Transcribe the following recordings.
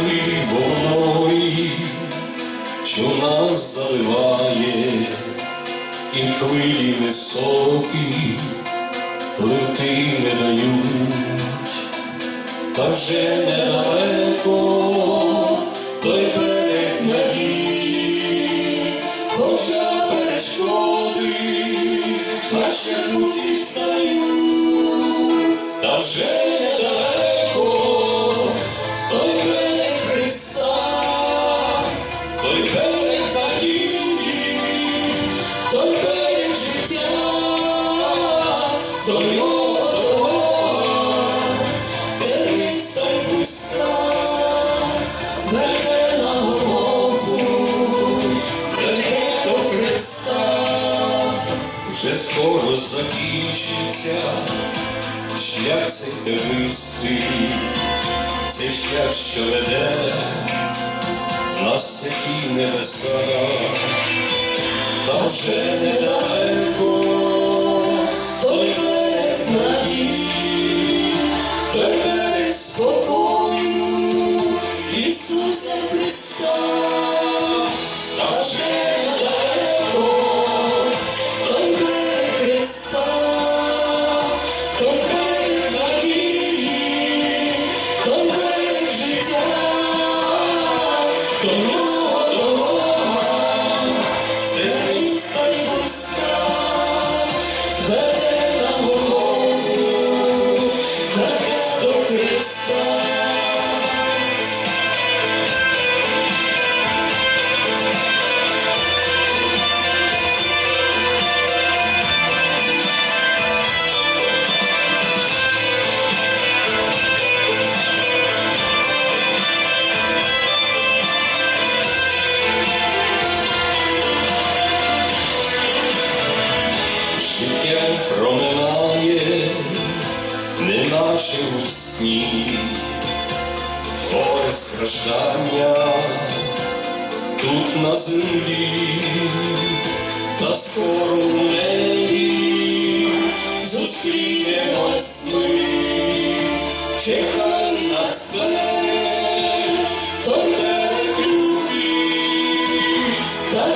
хвилі волної, що нас заливає, і хвилі високі пливти не дають, та вже недалеко вже скоро закінчиться шлях цей тернистий, цей шлях, що веде на святі небеса, та вже недалеко той берег надії, той спокою Ісуса Христа, той неначе у сні, горе страждання тут на землі, та скоро в небі зустрінемось ми, чекай нас смерть, той берег любві, та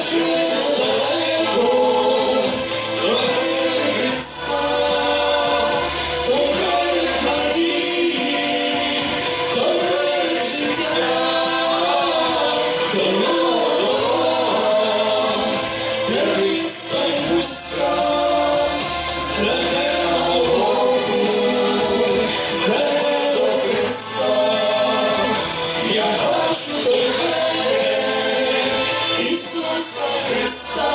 Ісуса Христа,